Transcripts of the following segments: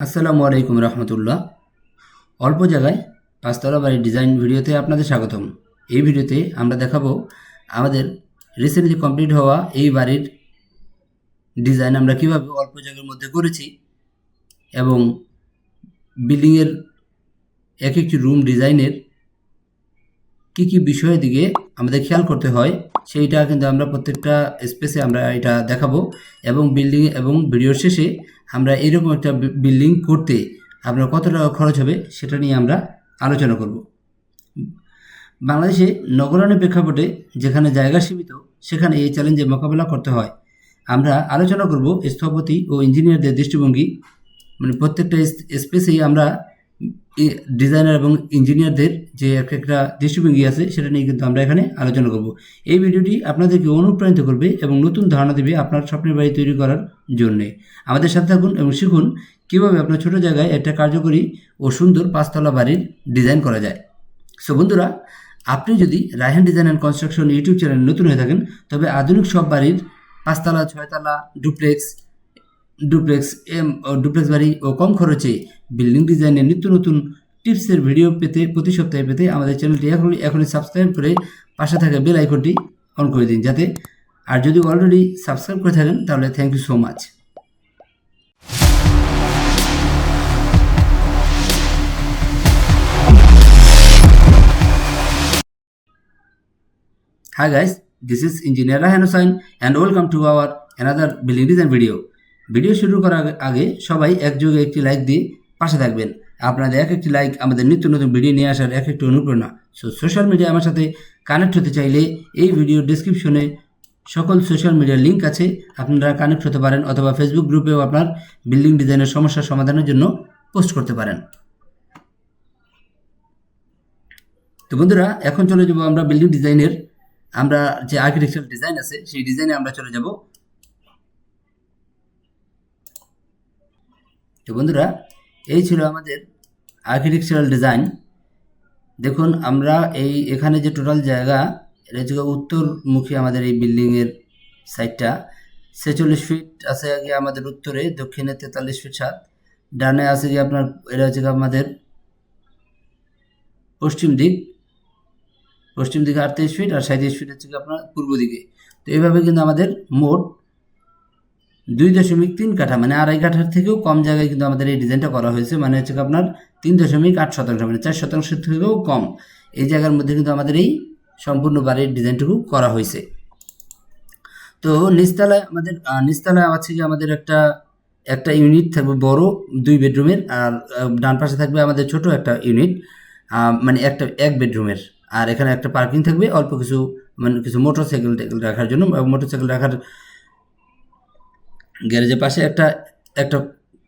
আসসালামু আলাইকুম রহমতুল্লাহ। অল্প জায়গায় পাঁচতলা বাড়ির ডিজাইন ভিডিওতে আপনাদের স্বাগতম। এই ভিডিওতে আমরা দেখাবো আমাদের রিসেন্টলি কমপ্লিট হওয়া এই বাড়ির ডিজাইন আমরা কীভাবে অল্প জায়গার মধ্যে করেছি এবং বিল্ডিংয়ের এক একটি রুম ডিজাইনের কি কি বিষয়ের দিকে আমাদের খেয়াল করতে হয়, সেইটা কিন্তু আমরা প্রত্যেকটা স্পেসে আমরা এটা দেখাবো এবং বিল্ডিং এবং ভিডিওর শেষে আমরা এরকম একটা বিল্ডিং করতে আপনার কত টাকা খরচ হবে সেটা নিয়ে আমরা আলোচনা করব। বাংলাদেশে নগরায়ণের প্রেক্ষাপটে যেখানে জায়গা সীমিত, সেখানে এই চ্যালেঞ্জে মোকাবেলা করতে হয়। আমরা আলোচনা করব স্থপতি ও ইঞ্জিনিয়ারদের দৃষ্টিভঙ্গি। মানে প্রত্যেকটা স্পেসেই আমরা ডিজাইনার এবং ইঞ্জিনিয়ারদের যে এক একটা দৃষ্টিভঙ্গি আছে, সেটা নিয়ে কিন্তু আমরা এখানে আলোচনা করব। এই ভিডিওটি আপনাদেরকে অনুপ্রাণিত করবে এবং নতুন ধারণা দেবে আপনার স্বপ্নের বাড়ি তৈরি করার জন্যে। আমাদের সাথে থাকুন এবং শিখুন কীভাবে আপনার ছোট জায়গায় একটা কার্যকরী ও সুন্দর পাঁচতলা বাড়ির ডিজাইন করা যায়। সো বন্ধুরা, আপনি যদি Raihan design and construction YouTube channel নতুন হয়ে থাকেন, তবে আধুনিক সব বাড়ির পাঁচতলা, ছয়তলা ডুপ্লেক্স ডুপ্লেক্স এম ডুপ্লেক্স বাড়ি ও কম খরচে বিল্ডিং ডিজাইনের নিত্য নতুন টিপসের ভিডিও পেতে প্রতি সপ্তাহে পেতে আমাদের চ্যানেলটি এখন এখনই সাবস্ক্রাইব করে পাশে থাকা বেল আইকনটি অন করে দিন যাতে আর যদি অলরেডি সাবস্ক্রাইব করে থাকেন তাহলে thank you so much Hi guys, this is Engineer Rahan Hussain and welcome to our another building design video. Video শুরু করার আগে- সবাই একযোগে একটি লাইক দিয়ে পাশে থাকবেন। আপনাদের এক একটি লাইক আমাদের নিত্য নতুন ভিডিও নিয়ে আসার এক একটি অনুপ্রেরণা। সো সোশ্যাল মিডিয়া আমার সাথে কানেক্ট হতে চাইলে এই ভিডিও ডিসক্রিপশনে সকল সোশ্যাল মিডিয়ার লিঙ্ক আছে। আপনারা কানেক্ট হতে পারেন অথবা ফেসবুক গ্রুপেও আপনার বিল্ডিং ডিজাইনের সমস্যার সমাধানের জন্য পোস্ট করতে পারেন। তো বন্ধুরা, এখন চলে যাব আমরা বিল্ডিং ডিজাইনের আমরা যে আর্কিটেকচার ডিজাইন আছে, সেই ডিজাইনে আমরা চলে যাব। তো বন্ধুরা, এই ছিল আমাদের আর্কিটেকচারাল ডিজাইন দেখুন, আমরা এই, এখানে যে টোটাল জায়গা, এটা হচ্ছে উত্তরমুখী আমাদের এই বিল্ডিংয়ের সাইডটা ছেচল্লিশ ফিট আছে আগে আমাদের উত্তরে, দক্ষিণে তেতাল্লিশ ফিট সাত। ডানে আছে গিয়ে আপনার, এটা হচ্ছে আমাদের পশ্চিম দিক। পশ্চিম দিকে আটত্রিশ ফিট আর সাঁত্রিশ ফিট হচ্ছে আপনার পূর্ব দিকে। তো এইভাবে কিন্তু আমাদের মোট দুই দশমিক তিন কাঠা মানে আড়াই কাঠার থেকেও কম জায়গায় কিন্তু আমাদের এই ডিজাইনটা করা হয়েছে মানে হচ্ছে আপনার তিন দশমিক আট শতাংশ মানে চার শতাংশের থেকেও কম এই জায়গার মধ্যে কিন্তু আমাদের এই সম্পূর্ণ বাড়ির ডিজাইনটুকু করা হয়েছে। তো নিচতলায় আমাদের নিচতলায় আছে কি আমাদের একটা একটা ইউনিট থাকবে বড় দুই বেডরুমের, আর ডান পাশে থাকবে আমাদের ছোট একটা ইউনিট মানে একটা, এক বেডরুমের, আর এখানে একটা পার্কিং থাকবে অল্প কিছু মানে কিছু মোটরসাইকেল রাখার জন্য মোটরসাইকেল রাখার গ্যারেজের পাশে একটা একটা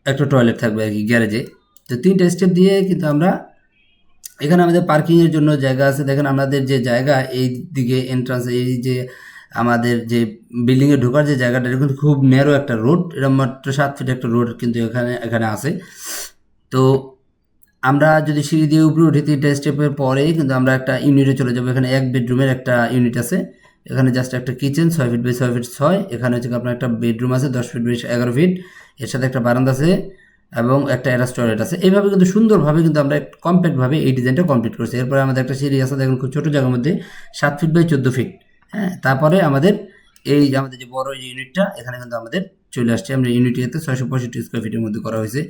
একটা টয়লেট থাকবে আর কি গ্যারেজে। তো তিনটা স্টেপ দিয়ে কিন্তু আমরা এখানে আমাদের পার্কিংয়ের জন্য জায়গা আছে। দেখেন আমাদের যে জায়গা, এই দিকে এন্ট্রান্স এই যে আমাদের যে বিল্ডিংয়ে ঢোকার যে জায়গাটা, এটা কিন্তু খুব ন্যারো একটা রোড এটা মাত্র সাত ফিট একটা রোড কিন্তু এখানে এখানে আছে। তো আমরা যদি সিঁড়ি দিয়ে উপরে উঠি, তিনটা স্টেপের পরে কিন্তু আমরা একটা ইউনিটে চলে যাব। এখানে এক বেডরুমের একটা ইউনিট আছে। এখানে জাস্ট একটা কিচেন ছয় ফিট বাই ছয় ফিট ছয়। এখানে হচ্ছে আপনার একটা বেডরুম আছে, দশ ফিট বাই এগারো ফিট এর সাথে একটা বারান্দা আছে এবং একটা অ্যাটাচ টয়লেট আছে। এইভাবে কিন্তু সুন্দরভাবে কিন্তু আমরা কমপ্লিটভাবে এই ডিজাইনটা কমপ্লিট করছি। এরপরে আমাদের একটা সিঁড়ি আছে, দেখুন খুব ছোটো জায়গার মধ্যে, সাত ফিট বাই চোদ্দ ফিট হ্যাঁ তারপরে আমাদের এই যে আমাদের যে বড় ইউনিটটা এখানে কিন্তু আমাদের চলে আসছে। আমরা ইউনিটিতে ছয়শো পঁয়ষট্টি স্কোয়ার ফিটের মধ্যে করা হয়েছে।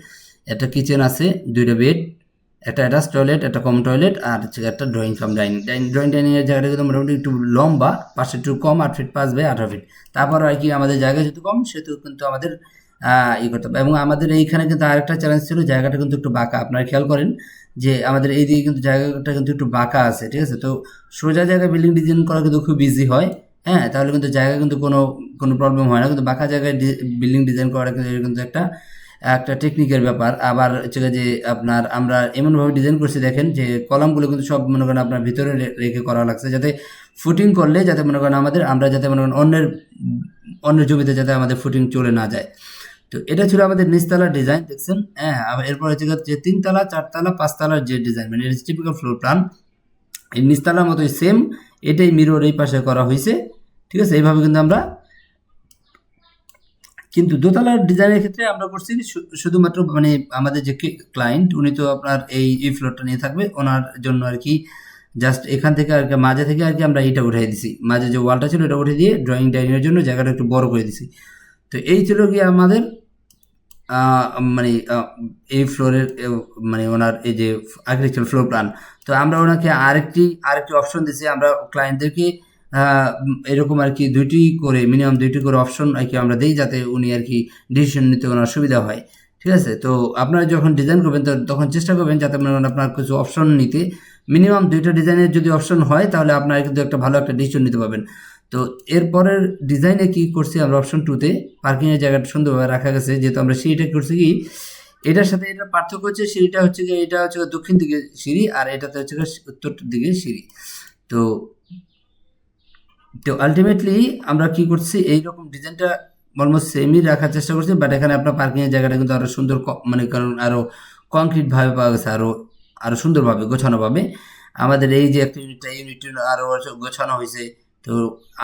একটা কিচেন আছে, দুইটা বেড একটা অ্যাটাচ টয়লেট একটা কম টয়লেট আর হচ্ছে একটা drawing cum dining dining drawing ডাইনিংয়ের জায়গাটা কিন্তু মোটামুটি একটু লম্বা, পাশে একটু কম, আট ফিট পাঁচ বাই আঠারো ফিট তারপর আর কি, আমাদের জায়গা যেহেতু কম, সেহেতু কিন্তু আমাদের ই করতে হবে। এবং আমাদের এইখানে কিন্তু আরেকটা চ্যালেঞ্জ ছিল, জায়গাটা কিন্তু একটু বাঁকা। আপনারা খেয়াল করেন যে আমাদের এই দিকে কিন্তু জায়গাটা কিন্তু একটু বাঁকা আছে, ঠিক আছে? তো সোজা জায়গায় বিল্ডিং ডিজাইন করা কিন্তু খুব ইজি হয় হ্যাঁ? তাহলে কিন্তু জায়গা কিন্তু কোনো কোনো প্রবলেম হয় না। কিন্তু বাঁকা জায়গায় বিল্ডিং ডিজাইন করা কিন্তু কিন্তু একটা একটা টেকনিকের ব্যাপার। আবার হচ্ছে যে আপনার আমরা এমনভাবে ডিজাইন করছি, দেখেন যে কলামগুলো কিন্তু সব মনে করেন আপনার ভিতরে রেখে করা লাগছে, যাতে ফুটিং করলে যাতে মনে করেন আমাদের, আমরা যাতে মনে করেন অন্যের অন্যের জমিতে যাতে আমাদের ফুটিং চলে না যায়। তো এটা ছিল আমাদের নিচতলা ডিজাইন দেখছেন? হ্যাঁ এরপর হচ্ছে যে তিনতলা, চারতলা, পাঁচতলার যে ডিজাইন মানে এটা টিপিক্যাল ফ্লোর প্ল্যান এই নিচতলার মতোই সেম এটাই মিরর এই পাশে করা হয়েছে ঠিক আছে? এইভাবে কিন্তু আমরা কিন্তু দোতলার ডিজাইনের ক্ষেত্রে আমরা করছি শুধুমাত্র মানে আমাদের যে ক্লায়েন্ট উনি তো আপনার এই এই ফ্লোরটা নিয়ে থাকবে। ওনার জন্য আর কি জাস্ট এখান থেকে আর কি, মাঝে থেকে আর কি আমরা এইটা উঠাই দিছি। মাঝে যে ওয়ালটা ছিল এটা উঠে দিয়ে ড্রয়িং ডাইনিংয়ের জন্য জায়গাটা একটু বড় করে দিছি। তো এই ছিল কি আমাদের মানে এই ফ্লোরের মানে ওনার এই যে আর্কিটেকচার ফ্লোর প্ল্যান তো আমরা ওনাকে আরেকটি আরেকটি অপশন দিছি। আমরা ক্লায়েন্টদেরকে এরকম আর কি দুইটি করে মিনিমাম দুইটি করে অপশন আর কি আমরা দিই যাতে উনি আর কি ডিসিশন নিতে কোনো অসুবিধা হয়। ঠিক আছে? তো আপনারা যখন ডিজাইন করবেন, তো তখন চেষ্টা করবেন যাতে আপনার কিছু অপশন নিতে। মিনিমাম দুইটা ডিজাইনের যদি অপশন হয়, তাহলে আপনারা কিন্তু একটা ভালো একটা ডিসিশন নিতে পারবেন। তো এরপরের ডিজাইনে কি করছি আমরা অপশন টুতে পার্কিংয়ের জায়গাটা সুন্দরভাবে রাখা গেছে, যেহেতু আমরা সিঁড়িটা করছি কি? এটার সাথে এটার পার্থক্য হচ্ছে সিঁড়িটা হচ্ছে এটা হচ্ছে দক্ষিণ দিকে সিঁড়ি আর এটাতে হচ্ছে উত্তর দিকে সিঁড়ি। তো তো আলটিমেটলি আমরা কি করছি, এইরকম ডিজাইনটা অলমোস্ট সেমই রাখার চেষ্টা করছি বাট এখানে আপনার পার্কিংয়ের জায়গাটা কিন্তু আরও সুন্দর মানে কারণ আরও কংক্রিটভাবে পাওয়া গেছে আরও আরও সুন্দরভাবে, গোছানোভাবে। আমাদের এই যে একটা ইউনিটটা ইউনিট আরও গোছানো হয়েছে, তো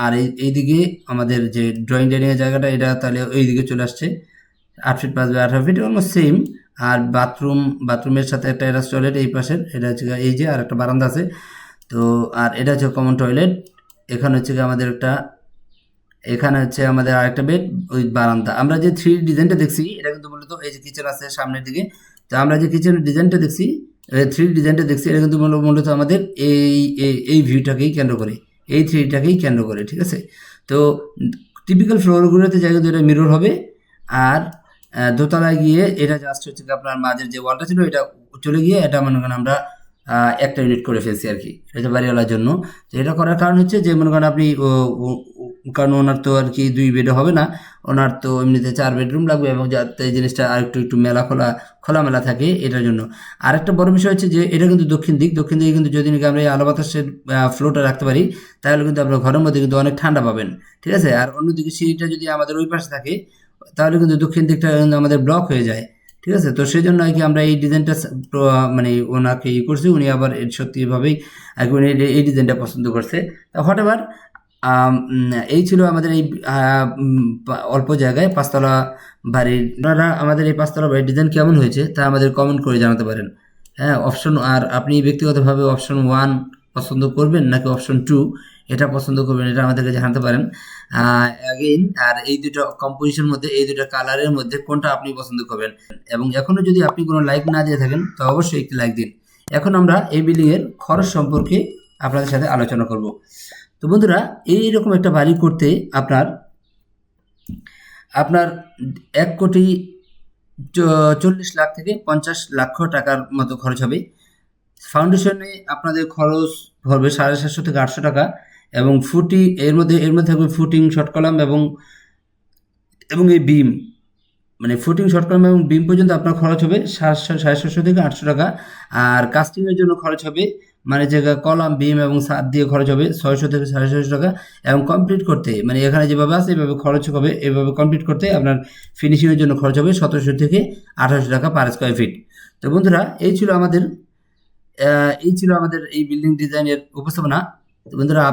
আর এই, এইদিকে আমাদের যে ড্রয়িং ডাইনিংয়ের জায়গাটা, এটা তাহলে এই দিকে চলে আসছে। আট ফিট পাঁচ বাই আঠারো ফিট অলমোস্ট সেম আর বাথরুম বাথরুমের সাথে একটা এটা টয়লেট এই পাশের, এটা হচ্ছে এই যে আর একটা বারান্দা আছে। তো, আর এটা হচ্ছে কমন টয়লেট এখানে হচ্ছে গিয়ে আমাদের একটা, এখানে হচ্ছে আমাদের আরেকটা বেড ওই বারান্দা। আমরা যে থ্রি ডিজাইনটা দেখছি, এটা কিন্তু মূলত এই যে কিচেন আছে সামনের দিকে। তো আমরা যে কিচেনের ডিজাইনটা দেখছি থ্রি ডিজাইনটা দেখছি, এটা কিন্তু মূল- মূলত আমাদের এই এই- ভিউটাকেই কেন্দ্র করে। এই থ্রিটাকেই কেন্দ্র করে, ঠিক আছে? তো টিপিক্যাল ফ্লোরগুলোতে জায়গা এটা মিরর হবে। আর দোতলায় গিয়ে এটা জাস্ট হচ্ছে কি আপনার মাঝের যে ওয়ালটা ছিল, এটা চলে গিয়ে এটা মনে করেন আমরা একটা ইউনিট করে ফেলছি আর কি এটা বাড়িওয়ালার জন্য। তো এটা করার কারণ হচ্ছে যে, মনে করেন আপনি কারণ ওনার তো আর কি দুই বেডে হবে না, ওনার তো এমনিতে চার বেডরুম লাগবে এবং যাতে জিনিসটা আর একটু একটু মেলা খোলা, খোলামেলা থাকে এটার জন্য। আরেকটা বড় বিষয় হচ্ছে যে, এটা কিন্তু দক্ষিণ দিক, দক্ষিণ দিকে কিন্তু যদি নাকি আমরা এই আলো বাতাসের ফ্লোটা রাখতে পারি, তাহলে কিন্তু আপনার ঘরের মধ্যে কিন্তু অনেক ঠান্ডা পাবেন, ঠিক আছে? আর অন্যদিকে সিঁড়িটা যদি আমাদের ওই পাশে থাকে, তাহলে কিন্তু দক্ষিণ দিকটা কিন্তু আমাদের ব্লক হয়ে যায়। ঠিক আছে? তো সেই জন্য আর কি আমরা এই ডিজাইনটা মানে ওনাকে ই করছি, উনি আবার সত্যিভাবেই আর কি উনি এই- ডিজাইনটা পছন্দ করছে। তা হোয়াট এভার এই ছিল আমাদের এই অল্প জায়গায় পাঁচতলা বাড়ির। আপনারা আমাদের এই পাঁচতলা বাড়ির ডিজাইন কেমন হয়েছে তা আমাদের কমেন্ট করে জানাতে পারেন। হ্যাঁ অপশন আর আপনি ব্যক্তিগতভাবে অপশন ওয়ান পছন্দ করবেন নাকি অপশন টু এটা পছন্দ করবেন, এটা আমাদেরকে জানাতে পারেন। অ্যাগেইন আর এই দুটো কম্পোজিশন মধ্যে, এই দুটো কালারের মধ্যে কোনটা আপনি পছন্দ করবেন? এবং এখনও যদি আপনি কোনো লাইক না দিয়ে থাকেন, তো অবশ্যই একটি লাইক দিন। এখন আমরা এই বিল্ডিং এর খরচ সম্পর্কে আপনাদের সাথে আলোচনা করব। তো বন্ধুরা, এইরকম একটা বাড়ি করতে আপনার আপনার এক কোটি চল্লিশ লাখ থেকে পঞ্চাশ লক্ষ টাকার মতো খরচ হবে। ফাউন্ডেশনে আপনাদের খরচ পড়বে সাড়ে সাতশো থেকে আটশো টাকা এবং ফুটি, এর মধ্যে এর মধ্যে থাকবে ফুটিং শর্ট কলাম এবং এবং এই বিম মানে ফুটিং শর্ট কলাম এবং বিম পর্যন্ত আপনার খরচ হবে সাতশো, সাড়ে সাতশো থেকে আটশো টাকা। আর কাস্টিংয়ের জন্য খরচ হবে মানে যে কলাম বিম এবং সাত দিয়ে খরচ হবে ছয়শো থেকে সাড়ে ছয়শো টাকা। এবং কমপ্লিট করতে মানে এখানে যেভাবে আছে, এভাবে খরচ হবে, এভাবে কমপ্লিট করতে আপনার ফিনিশিংয়ের জন্য খরচ হবে সতেরোশো থেকে আঠারোশো টাকা পার স্কোয়ার ফিট তো বন্ধুরা, এই ছিল আমাদের এই ছিল আমাদের এই বিল্ডিং ডিজাইনের উপস্থাপনা। বন্ধুরা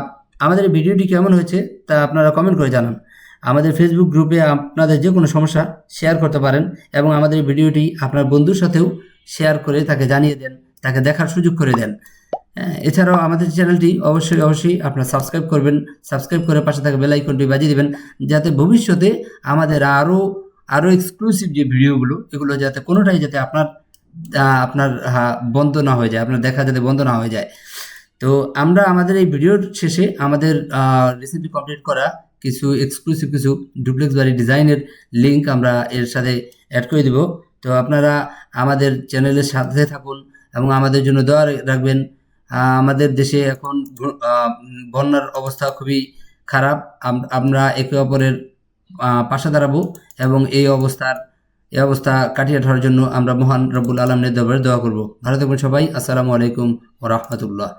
আমাদের ভিডিওটি কেমন হয়েছে তা আপনারা কমেন্ট করে জানান। আমাদের ফেসবুক গ্রুপে আপনাদের যে কোনো সমস্যা শেয়ার করতে পারেন এবং আমাদের ভিডিওটি আপনার বন্ধুর সাথেও শেয়ার করে তাকে জানিয়ে দেন তাকে দেখার সুযোগ করে দেন। হ্যাঁ, এছাড়াও আমাদের চ্যানেলটি অবশ্যই অবশ্যই আপনারা সাবস্ক্রাইব করবেন। সাবস্ক্রাইব করে পাশে থাকা বেল আইকনটি বাজিয়ে দেবেন যাতে ভবিষ্যতে আমাদের আরও আরও এক্সক্লুসিভ যে ভিডিওগুলো এগুলো যাতে কোনোটাই যাতে আপনার আপনার বন্ধ না হয়ে যায়, আপনার দেখা যাতে বন্ধ না হয়ে যায়। তো আমরা আমাদের এই ভিডিওর শেষে আমাদের রিসেন্টলি কমপ্লিট করা কিছু এক্সক্লুসিভ কিছু ডুপ্লেক্স বাড়ি ডিজাইনের লিঙ্ক আমরা এর সাথে অ্যাড করে দেব। তো আপনারা আমাদের চ্যানেলের সাথে থাকুন এবং আমাদের জন্য দোয়া রাখবেন। আমাদের দেশে এখন বন্যার অবস্থা খুবই খারাপ। আমরা একে অপরের পাশে দাঁড়াবো এবং এই অবস্থার এই অবস্থা কাটিয়ে ধরার জন্য আমরা মহান রব্বুল আলমের দরবারে দোয়া করব। ভালো থাকবেন সবাই। আসসালামু আলাইকুম ও রহমতুল্লাহ।